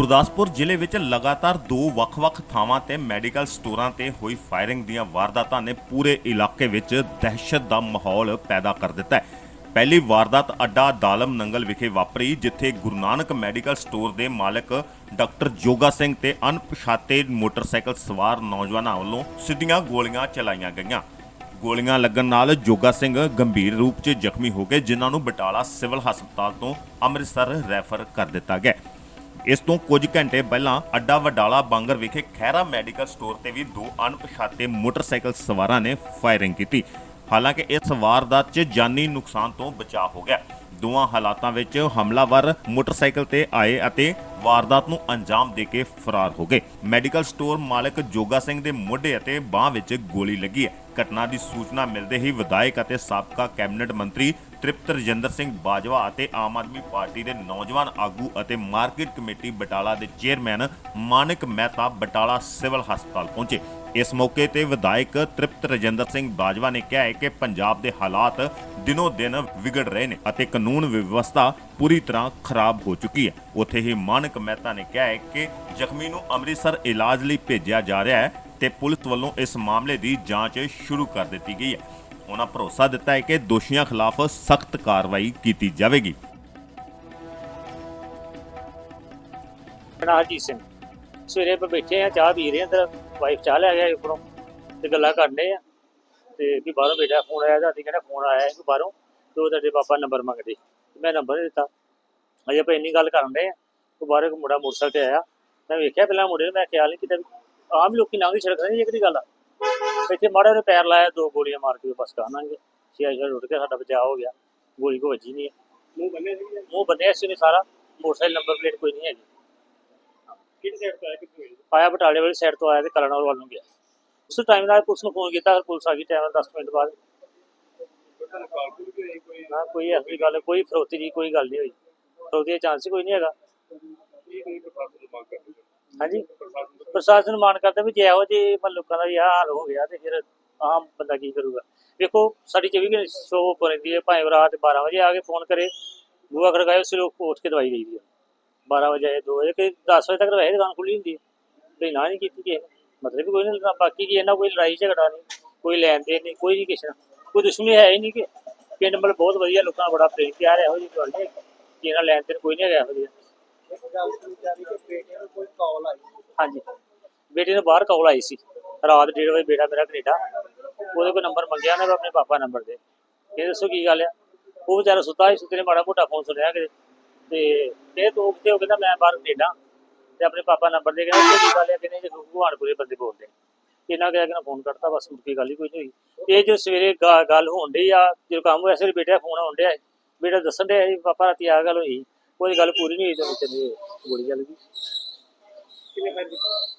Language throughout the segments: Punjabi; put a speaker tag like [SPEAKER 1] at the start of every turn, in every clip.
[SPEAKER 1] ਗੁਰਦਾਸਪੁਰ ਜ਼ਿਲ੍ਹੇ ਵਿੱਚ ਲਗਾਤਾਰ ਦੋ ਵੱਖ-ਵੱਖ ਥਾਵਾਂ ਤੇ ਮੈਡੀਕਲ ਸਟੋਰਾਂ ਤੇ ਹੋਈ ਫਾਇਰਿੰਗ ਦੀਆਂ ਵਾਰਦਾਤਾਂ ਨੇ ਪੂਰੇ ਇਲਾਕੇ ਵਿੱਚ ਦਹਿਸ਼ਤ ਦਾ ਮਾਹੌਲ ਪੈਦਾ ਕਰ ਦਿੱਤਾ ਹੈ। ਪਹਿਲੀ ਵਾਰਦਾਤ ਅੱਡਾ ਦਾਲਮ ਨੰਗਲ ਵਿਖੇ ਵਾਪਰੀ, ਜਿੱਥੇ ਗੁਰੂ ਨਾਨਕ ਮੈਡੀਕਲ ਸਟੋਰ ਦੇ ਮਾਲਕ ਡਾਕਟਰ ਜੋਗਾ ਸਿੰਘ ਤੇ ਅਣਪਛਾਤੇ ਮੋਟਰਸਾਈਕਲ ਸਵਾਰ ਨੌਜਵਾਨਾਂ ਵੱਲੋਂ ਸਿੱਧੀਆਂ ਗੋਲੀਆਂ ਚਲਾਈਆਂ ਗਈਆਂ। ਗੋਲੀਆਂ ਲੱਗਣ ਨਾਲ ਜੋਗਾ ਸਿੰਘ ਗੰਭੀਰ ਰੂਪ 'ਚ ਜ਼ਖਮੀ ਹੋ ਗਏ, ਜਿਨ੍ਹਾਂ ਨੂੰ ਬਟਾਲਾ ਸਿਵਲ ਹਸਪਤਾਲ ਤੋਂ ਅੰਮ੍ਰਿਤਸਰ ਰੈਫਰ ਕਰ ਦਿੱਤਾ ਗਿਆ ਇਸ ਤੋਂ ਕੁਝ ਘੰਟੇ ਪਹਿਲਾਂ ਅੱਡਾ ਵਡਾਲਾ ਬਾਂਗਰ ਵਿਖੇ ਖਹਿਰਾ ਮੈਡੀਕਲ ਸਟੋਰ ਤੇ ਵੀ ਦੋ ਅਣਪਛਾਤੇ ਮੋਟਰਸਾਈਕਲ ਸਵਾਰਾਂ ਨੇ ਫਾਇਰਿੰਗ ਕੀਤੀ। ਹਾਲਾਂਕਿ ਇਸ ਵਾਰਦਾਤ 'ਚ ਜਾਨੀ ਨੁਕਸਾਨ ਤੋਂ ਬਚਾਅ ਹੋ ਗਿਆ। ਦੋਵਾਂ ਹਾਲਾਤਾਂ ਵਿੱਚ ਹਮਲਾਵਰ ਮੋਟਰਸਾਈਕਲ ਤੇ ਆਏ ਅਤੇ ਵਾਰਦਾਤ ਨੂੰ ਅੰਜਾਮ ਦੇ ਕੇ ਫਰਾਰ ਹੋ ਗਏ। ਮੈਡੀਕਲ ਸਟੋਰ ਮਾਲਕ ਜੋਗਾ ਸਿੰਘ ਦੇ ਮੋਢੇ ਅਤੇ ਬਾਹ ਵਿੱਚ ਗੋਲੀ ਲੱਗੀ ਹੈ। ਘਟਨਾ ਦੀ ਸੂਚਨਾ ਮਿਲਦੇ ਹੀ ਵਿਧਾਇਕ ਅਤੇ ਸਾਬਕਾ ਕੈਬਨਿਟ ਮੰਤਰੀ ਤ੍ਰਿਪਤ ਰਜਿੰਦਰ ਸਿੰਘ ਬਾਜਵਾ ਅਤੇ ਆਮ ਆਦਮੀ ਪਾਰਟੀ ਦੇ ਨੌਜਵਾਨ ਆਗੂ ਅਤੇ ਮਾਰਕੀਟ ਕਮੇਟੀ ਬਟਾਲਾ ਦੇ ਚੇਅਰਮੈਨ ਮਾਨਿਕ ਮਹਿਤਾ ਬਟਾਲਾ ਸਿਵਲ ਹਸਪਤਾਲ ਪਹੁੰਚੇ। ਇਸ ਮੌਕੇ ਤੇ ਵਿਧਾਇਕ ਤ੍ਰਿਪਤ ਰਜਿੰਦਰ ਸਿੰਘ ਬਾਜਵਾ ਨੇ ਕਿਹਾ ਹੈ ਕਿ ਪੰਜਾਬ ਦੇ ਹਾਲਾਤ ਦਿਨੋ ਦਿਨ ਵਿਗੜ ਰਹੇ ਨੇ ਅਤੇ ਕਾਨੂੰਨ ਵਿਵਸਥਾ ਪੂਰੀ ਤਰ੍ਹਾਂ ਖਰਾਬ ਹੋ ਚੁੱਕੀ ਹੈ। ਉੱਥੇ ਹੀ ਮਾਨਕ ਮਹਿਤਾ ਨੇ ਕਿਹਾ ਹੈ ਕਿ ਜ਼ਖਮੀ ਨੂੰ ਅੰਮ੍ਰਿਤਸਰ ਇਲਾਜ ਲਈ ਭੇਜਿਆ ਜਾ ਰਿਹਾ ਹੈ ਤੇ ਪੁਲਿਸ ਵੱਲੋਂ ਇਸ ਮਾਮਲੇ ਦੀ ਜਾਂਚ ਸ਼ੁਰੂ ਕਰ ਦਿੱਤੀ ਗਈ ਹੈ। ਉਹਨਾਂ ਭਰੋਸਾ ਦਿੱਤਾ ਹੈ ਕਿ ਦੋਸ਼ੀਆਂ ਖਿਲਾਫ ਸਖਤ ਕਾਰਵਾਈ ਕੀਤੀ ਜਾਵੇਗੀ।
[SPEAKER 2] ਰਾਜੀਤ ਸਿੰਘ, ਸਵੇਰੇ ਆਪਾਂ ਬੈਠੇ ਆ, ਚਾਹ ਪੀ ਰਹੇ ਆ ਤੇ ਵਾਈਫ ਚਾਹ ਲੈ ਗਿਆ ਉੱਪਰੋਂ ਤੇ ਗੱਲਾਂ ਕਰਦੇ ਆ। ਤੇ ਵੀ ਬਾਹਰੋਂ ਬੇਟਾ ਫੋਨ ਆਇਆ ਤਾਂ ਕਹਿੰਦਾ ਫੋਨ ਆਇਆ ਹੈ ਬਾਹਰੋਂ, ਤੇ ਉਹ ਤੁਹਾਡੇ ਪਾਪਾ ਨੰਬਰ ਮੰਗਦੇ ਮੈਂ ਨੰਬਰ ਦਿੱਤਾ। ਅਜੇ ਆਪਾਂ ਇੰਨੀ ਗੱਲ ਕਰਨ ਦੇ ਆ, ਉਹ ਬਾਹਰੋਂ ਇੱਕ ਮੁੰਡਾ ਮੋਟਰਸਾਈਕਲ ਤੇ ਆਇਆ। ਮੈਂ ਵੇਖਿਆ ਪਹਿਲਾਂ ਮੁੰਡੇ ਨੂੰ, ਮੈਂ ਖਿਆਲ ਨਹੀਂ ਕੀਤਾ ਵੀ ਆਮ ਲੋਕੀ ਲੰਘਦੀ ਸੜਕ ਨਹੀਂ ਇਹ ਕਿਹੜੀ ਗੱਲ। ਆ ਇੱਥੇ ਮਾੜਾ ਜਿਹਾ ਪੈਰ ਲਾਇਆ ਦੋ ਗੋਲੀਆਂ ਮਾਰ ਕੇ ਬਸ ਕਾਨਾਂਗੇ ਛੇ ਛੇ ਉੱਡ ਕੇ ਸਾਡਾ ਬਚਾਅ ਹੋ ਗਿਆ। ਗੋਲੀ ਕੋ ਵੱਜੀ ਨਹੀਂ ਮੂੰਹ ਬੰਨਿਆ ਸੀ ਮੂੰਹ ਬੰਨਿਆ ਸੀ ਉਹਨੇ ਸਾਰਾ। ਮੋਟਰਸਾਈਕਲ ਨੰਬਰ ਪਲੇਟ ਕੋਈ ਨਹੀਂ ਹੈਗੀ। ਕਿਹੜੀ ਸਾਈਡ ਤੋਂ ਆਇਆ ਕਿੱਥੋਂ ਆਇਆ? ਬਟਾਲੇ ਵਾਲੀ ਸਾਈਡ ਤੋਂ ਆਇਆ ਤੇ ਕਲਨੌਰ ਵੱਲ ਨੂੰ ਗਿਆ। ਉਸ ਟਾਈਮ ਨਾਲ ਪੁਲਿਸ ਨੂੰ ਫੋਨ ਕੀਤਾ ਪੁਲਿਸ ਆ ਗਈ ਟਾਈਮ 10 ਮਿੰਟ ਬਾਅਦ। ਨਾ ਕੋਈ ਜਿਹੀ ਗੱਲ ਕੋਈ ਫਰੋਤੀ ਦੀ ਕੋਈ ਗੱਲ ਨਹੀਂ ਹੋਈ। ਫਰੋਤੀ ਦਾ ਚਾਂਸ ਹੀ ਕੋਈ ਨਹੀਂ ਹੈਗਾ। ਹਾਂਜੀ? ਪ੍ਰਸ਼ਾਸਨ ਮਾਨ ਕਰਦਾ ਵੀ ਜੇ ਇਹੋ ਜਿਹੇ ਮਤਲਬ ਲੋਕਾਂ ਦਾ ਵੀ ਆਹ ਹਾਲ ਹੋ ਗਿਆ ਤੇ ਫਿਰ ਆਮ ਬੰਦਾ ਕੀ ਕਰੂਗਾ। ਵੇਖੋ ਸਾਡੀ 24 ਘੰਟੇ ਸ਼ੋ ਰਹਿੰਦੀ ਹੈ ਭਾਵੇਂ ਰਾਤ 12 ਵਜੇ ਆ ਕੇ ਫੋਨ ਕਰੇ ਬੂਆ ਖੜਕਾਏ ਉਸੇ ਲੋਕ ਉੱਠ ਕੇ ਦਵਾਈ ਦੇਈਦੀ ਹੈ 12 ਵਜੇ ਆਏ 2 ਵਜੇ ਕਿ 10 ਵਜੇ ਤੱਕ ਵੈਸੇ ਦੁਕਾਨ ਖੁੱਲੀ ਹੁੰਦੀ ਹੈ। ਤੇ ਨਾ ਨਹੀਂ ਕੀਤੀ ਨੇ। ਮਤਲਬ ਕੋਈ ਨਹੀਂ ਬਾਕੀ ਕੀ ਇਹਨਾਂ ਕੋਈ ਲੜਾਈ ਝਗੜਾ ਨਹੀਂ ਕੋਈ ਲੈਣ ਦੇਣ ਨਹੀਂ ਕੋਈ ਨਹੀਂ ਕਿਸੇ ਕੋਈ ਦੁਸ਼ਮਣੀ ਹੈ ਹੀ ਨਹੀਂ ਕਿ ਪਿੰਡ ਮਤਲਬ ਬਹੁਤ ਵਧੀਆ ਲੋਕਾਂ ਦਾ ਬੜਾ ਪ੍ਰੇਮ ਪਿਆਰ ਹੈ ਇਹੋ ਜਿਹੀ ਗੱਲ ਨਹੀਂ ਕਿ ਇਹਨਾਂ ਲੈਣ ਦੇਣ ਕੋਈ ਨਹੀਂ ਹੈਗਾ ਇਹੋ ਜਿਹਾ। ਹਾਂਜੀ। ਬੇਟੇ ਨੂੰ ਬਾਹਰ ਕਾਲ ਆਈ ਸੀ, ਰਾਤ 1:30 ਵਜੇ ਬੇਟਾ ਮੇਰਾ ਕੈਨੇਡਾ, ਉਹਦੇ ਕੋਲ ਨੰਬਰ ਮੰਗਿਆ ਨਾ ਆਪਣੇ ਪਾਪਾ ਨੰਬਰ ਦੇ। ਇਹ ਦੱਸੋ ਕੀ ਗੱਲ ਆ? ਉਹ ਵਿਚਾਰਾ ਸੁੱਤਾ ਸੀ, ਸੁੱਤੇ ਨੇ ਮਾੜਾ ਮੋਟਾ ਫੋਨ ਸੁਣਿਆ ਕਿਤੇ। ਤੇ ਇਹ ਤੋਂ ਕਿਤੇ ਉਹ ਕਹਿੰਦਾ, ਮੈਂ ਬਾਹਰ ਕੈਨੇਡਾ ਤੇ ਆਪਣੇ ਪਾਪਾ ਨੰਬਰ ਦੇ ਕਹਿੰਦਾ ਕੀ ਗੱਲ ਆ? ਕਹਿੰਦੇ, ਜੇ ਭਗਵਾਨਪੁਰੇ ਬੰਦੇ ਬੋਲਦੇ ਇਹਨਾਂ ਕਿਹਾ ਕਿ ਫੋਨ ਕੱਟਤਾ, ਬਸ ਮੁੜ ਕੇ ਗੱਲ ਹੀ ਕੋਈ ਨਹੀਂ ਹੋਈ। ਇਹ ਜੋ ਸਵੇਰੇ ਗੱਲ ਹੋਣ ਡਈ ਆ, ਜਦੋਂ ਕੰਮ ਹੋਇਆ ਸੀ ਬੇਟਾ ਫੋਨ ਆਉਣ ਡਿਆ। ਬੇਟਾ ਦੱਸਣ ਡਿਆ ਸੀ, ਪਾਪਾ, ਰਾਤੀ ਆ ਗੱਲ ਹੋਈ, ਕੋਈ ਗੱਲ ਪੂਰੀ ਨਹੀਂ ਹੋਈ, ਤੇ ਵਿੱਚ ਨੇ ਗੋਲੀ ਚੱਲ ਗਈ ਕਿੰਨੇ ਫੈਰ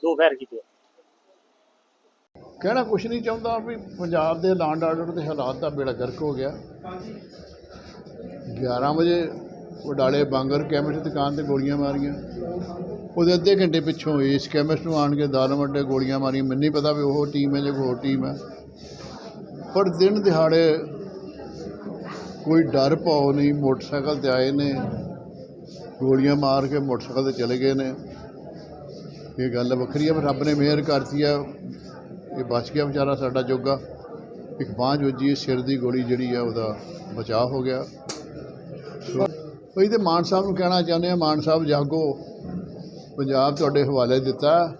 [SPEAKER 2] ਦੋ ਫੈਰ ਕੀਤੇ।
[SPEAKER 3] ਕਹਿਣਾ ਕੁਛ ਨਹੀਂ ਚਾਹੁੰਦਾ ਵੀ ਪੰਜਾਬ ਦੇ ਲਾਂਡ ਆਰਡਰ ਦੇ ਹਾਲਾਤ ਦਾ ਬੇੜਾ ਗਰਕ ਹੋ ਗਿਆ। 11 ਵਜੇ ਵਡਾਲੇ ਬਾਂਗਰ ਕੈਮਿਸਟ ਦੁਕਾਨ ਤੇ ਗੋਲੀਆਂ ਮਾਰੀਆਂ। ਉਹਦੇ ਅੱਧੇ ਘੰਟੇ ਪਿੱਛੋਂ ਇਸ ਕੈਮਿਸਟ ਨੂੰ ਆਣ ਕੇ ਦਾਲਮ ਅੱਡੇ ਗੋਲੀਆਂ ਮਾਰੀਆਂ। ਮੈਨੂੰ ਨਹੀਂ ਪਤਾ ਵੀ ਉਹ ਟੀਮ ਹੈ ਜਾਂ ਕੋਈ ਹੋਰ ਟੀਮ ਹੈ। ਪਰ ਦਿਨ ਦਿਹਾੜੇ ਕੋਈ ਡਰ ਪਾਉ ਨਹੀਂ, ਮੋਟਰਸਾਈਕਲ ਤੇ ਆਏ ਨੇ। ਗੋਲੀਆਂ ਮਾਰ ਕੇ ਮੋਟਰਸਾਈਕਲ ਤੇ ਚਲੇ ਗਏ ਨੇ। ਇਹ ਗੱਲ ਵੱਖਰੀ ਆ, ਪਰ ਰੱਬ ਨੇ ਮਿਹਰ ਕਰਤੀ ਆ। ਇਹ ਬਚ ਗਿਆ ਵਿਚਾਰਾ ਸਾਡਾ ਜੋਗਾ। ਇੱਕ ਬਾਂਝ ਵੱਜੀ ਸਿਰ ਦੀ ਗੋਲੀ ਜਿਹੜੀ ਆ, ਉਹਦਾ ਬਚਾਅ ਹੋ ਗਿਆ। ਸੋ ਅਸੀਂ ਮਾਨ ਸਾਹਿਬ ਨੂੰ ਕਹਿਣਾ ਚਾਹੁੰਦੇ ਆ, ਮਾਨ ਸਾਹਿਬ ਜਾਗੋ। ਪੰਜਾਬ ਤੁਹਾਡੇ ਹਵਾਲੇ ਦਿੱਤਾ।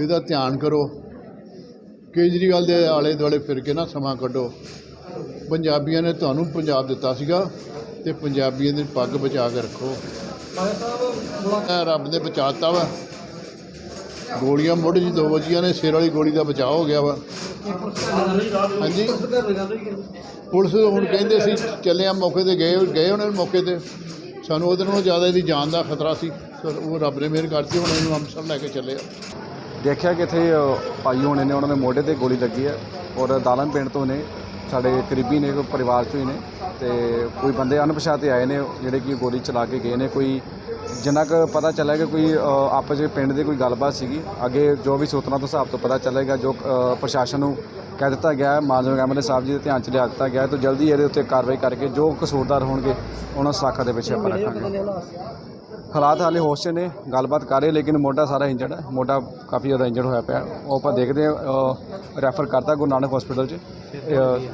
[SPEAKER 3] ਇਹਦਾ ਧਿਆਨ ਕਰੋ। ਕੇਜਰੀਵਾਲ ਦੇ ਆਲੇ ਦੁਆਲੇ ਫਿਰ ਕੇ ਨਾ ਸਮਾਂ ਕੱਢੋ। ਪੰਜਾਬੀਆਂ ਨੇ ਤੁਹਾਨੂੰ ਪੰਜਾਬ ਦਿੱਤਾ ਸੀਗਾ ਤੇ ਪੰਜਾਬੀਆਂ ਦੀ ਪੱਗ ਬਚਾ ਕੇ ਰੱਖੋ। ਰੱਬ ਨੇ ਬਚਾਤਾ ਵਾ। ਗੋਲੀਆਂ ਮੋਢੇ 'ਚ ਦੋ ਵੱਜੀਆਂ ਨੇ, ਸਿਰ ਵਾਲੀ ਗੋਲੀ ਦਾ ਬਚਾਅ ਹੋ ਗਿਆ ਵਾ। ਹਾਂਜੀ। ਪੁਲਿਸ ਹੁਣ ਕਹਿੰਦੇ ਸੀ, ਚੱਲੇ ਆ ਮੌਕੇ ਤੇ ਗਏ ਗਏ ਉਹਨਾਂ ਮੌਕੇ ਤੇ। ਸਾਨੂੰ ਉਹਦੇ ਨਾਲੋਂ ਜ਼ਿਆਦਾ ਇਹਦੀ ਜਾਨ ਦਾ ਖਤਰਾ ਸੀ। ਉਹ ਰੱਬ ਨੇ ਮਿਹਰ ਕਰਤੀ, ਹੁਣ ਇਹਨੂੰ ਅੰਮ੍ਰਿਤਸਰ ਲੈ ਕੇ ਚੱਲੇ ਆ।
[SPEAKER 4] ਦੇਖਿਆ ਕਿ ਇੱਥੇ ਭਾਈ ਹੋਣੇ ਨੇ ਉਹਨਾਂ ਦੇ ਮੋਢੇ ਤੇ ਗੋਲੀ ਲੱਗੀ ਹੈ ਔਰ ਦਾਲਨ ਪਿੰਡ ਤੋਂ ਨੇ, ਸਾਡੇ ਕਰੀਬੀ ਨੇ ਕੋਈ ਪਰਿਵਾਰ ਚੋਂ ਹੀ ਨੇ। ਤੇ ਕੋਈ ਬੰਦੇ ਅਣਪਛਾਤੇ ਆਏ ਨੇ, ਜਿਹੜੇ ਕਿ ਗੋਲੀ ਚਲਾ ਕੇ ਗਏ ਨੇ, ਕੋਈ ਜਿੰਨਾ ਕੁ ਪਤਾ ਚੱਲਿਆ ਕਿ ਕੋਈ ਆਪਸ ਵਿੱਚ ਪਿੰਡ ਦੀ ਕੋਈ ਗੱਲਬਾਤ ਸੀਗੀ, ਅੱਗੇ ਜੋ ਵੀ ਸੂਤਰਾਂ ਤੋਂ ਹਿਸਾਬ ਤੋਂ ਪਤਾ ਚੱਲੇਗਾ, ਜੋ ਪ੍ਰਸ਼ਾਸਨ ਨੂੰ ਕਹਿ ਦਿੱਤਾ ਗਿਆ ਹੈ, ਮਾਨਯੋਗ ਐਮਐਲਏ ਸਾਹਿਬ ਜੀ ਦੇ ਧਿਆਨ ਚ ਲਿਆ ਦਿੱਤਾ ਗਿਆ ਹੈ, ਤਾਂ ਜਲਦੀ ਇਹਦੇ ਉੱਤੇ ਕਾਰਵਾਈ ਕਰਕੇ ਜੋ ਕਸੂਰਦਾਰ ਹੋਣਗੇ, ਉਹਨਾਂ ਸਾਖਾ ਦੇ ਪਿੱਛੇ ਆਪਾਂ ਰੱਖਾਂਗੇ। ਹਾਲਾਤ ਹਾਲੇ ਹੋਸ਼ 'ਚ ਨੇ ਗੱਲਬਾਤ ਕਰ ਰਹੇ ਲੇਕਿਨ ਮੋਢਾ ਸਾਰਾ ਇੰਜਰਡ ਹੈ। ਮੋਢਾ ਕਾਫੀ ਜ਼ਿਆਦਾ ਇੰਜਰਡ ਹੋਇਆ ਪਿਆ। ਉਹ ਆਪਾਂ ਦੇਖਦੇ ਹਾਂ ਰੈਫਰ ਕਰਤਾ ਗੁਰੂ ਨਾਨਕ ਹਸਪੀਟਲ 'ਚ।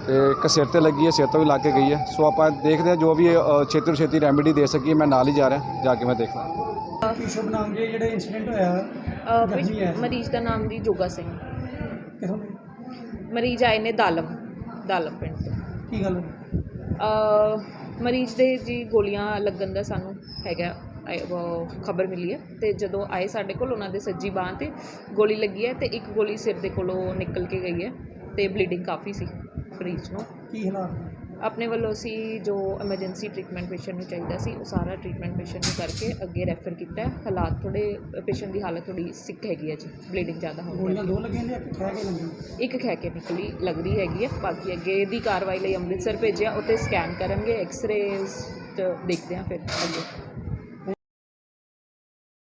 [SPEAKER 4] ਤੇ ਇੱਕ ਸਿਰ ਤੇ ਲੱਗੀ ਹੈ ਸਿਰ ਤੋਂ ਵੀ ਲੱਗ ਕੇ ਗਈ ਹੈ। ਸੋ ਆਪਾਂ ਦੇਖਦੇ ਹਾਂ ਜੋ ਵੀ ਛੇਤੀ ਤੋਂ ਛੇਤੀ ਰੈਮੇਡੀ ਦੇ ਸਕੀਏ। ਮੈਂ ਨਾਲ ਹੀ ਜਾ ਰਿਹਾ ਜਾ ਕੇ ਮੈਂ ਦੇਖਦਾ
[SPEAKER 5] ਕੀ ਸ਼ੁਭ ਨਾਮ ਜੀ? ਜਿਹੜੇ ਇਨਸੀਡੈਂਟ ਹੋਇਆ।
[SPEAKER 6] ਮਰੀਜ਼ ਦਾ ਨਾਮ ਜੀ ਜੋਗਾ ਸਿੰਘ।
[SPEAKER 5] ਦੇ?
[SPEAKER 6] ਮਰੀਜ਼ ਆਏ ਨੇ ਦਾਲਮ ਦਾਲਮ ਪਿੰਡ ਤੋਂ।
[SPEAKER 5] ਕੀ ਗੱਲ
[SPEAKER 6] ਮਰੀਜ਼ ਦੇ ਜੀ ਗੋਲੀਆਂ ਲੱਗਣ ਦਾ ਸਾਨੂੰ ਹੈਗਾ। ਖਬਰ ਮਿਲੀ ਹੈ ਤੇ ਜਦੋਂ ਆਏ ਸਾਡੇ ਕੋਲ ਉਹਨਾਂ ਦੇ ਸੱਜੀ ਬਾਂਹ ਤੇ ਗੋਲੀ ਲੱਗੀ ਹੈ ਤੇ ਇੱਕ ਗੋਲੀ ਸਿਰ ਦੇ ਕੋਲੋਂ ਨਿਕਲ ਕੇ ਗਈ ਹੈ ਤੇ ਬਲੀਡਿੰਗ ਕਾਫੀ ਸੀ ਮਰੀਜ਼ ਨੂੰ।
[SPEAKER 5] ਕੀ ਹਾਲਾਤ?
[SPEAKER 6] ਆਪਣੇ ਵੱਲੋਂ ਅਸੀਂ ਜੋ ਐਮਰਜੈਂਸੀ ਟ੍ਰੀਟਮੈਂਟ ਪੇਸ਼ੈਂਟ ਨੂੰ ਚਾਹੀਦਾ ਸੀ ਉਹ ਸਾਰਾ ਟ੍ਰੀਟਮੈਂਟ ਪੇਸ਼ੈਂਟ ਨੂੰ ਕਰਕੇ ਅੱਗੇ ਰੈਫਰ ਕੀਤਾ। ਹਾਲਾਤ ਥੋੜੇ ਪੇਸ਼ੈਂਟ ਦੀ ਹਾਲਤ ਥੋੜੀ ਸਿੱਕ ਹੈਗੀ ਹੈ ਜੀ ਬਲੀਡਿੰਗ ਜ਼ਿਆਦਾ ਹੋ
[SPEAKER 5] ਗੋਲੀਆਂ
[SPEAKER 6] ਹੈ
[SPEAKER 5] ਦੋ ਲੱਗੀਆਂ ਨੇ ਇੱਕ ਖਹਿ ਕੇ ਲੱਗੀ
[SPEAKER 6] ਇੱਕ ਖੈ ਕੇ ਨਿਕਲੀ ਲੱਗਦੀ ਹੈਗੀ ਹੈ। ਬਾਕੀ ਅੱਗੇ ਦੀ ਕਾਰਵਾਈ ਲਈ ਅੰਮ੍ਰਿਤਸਰ ਭੇਜਿਆ ਉੱਥੇ ਸਕੈਨ ਕਰਨਗੇ ਐਕਸ-ਰੇਜ਼ ਤੇ ਦੇਖਦੇ ਹਾਂ ਫਿਰ ਅੱਗੇ।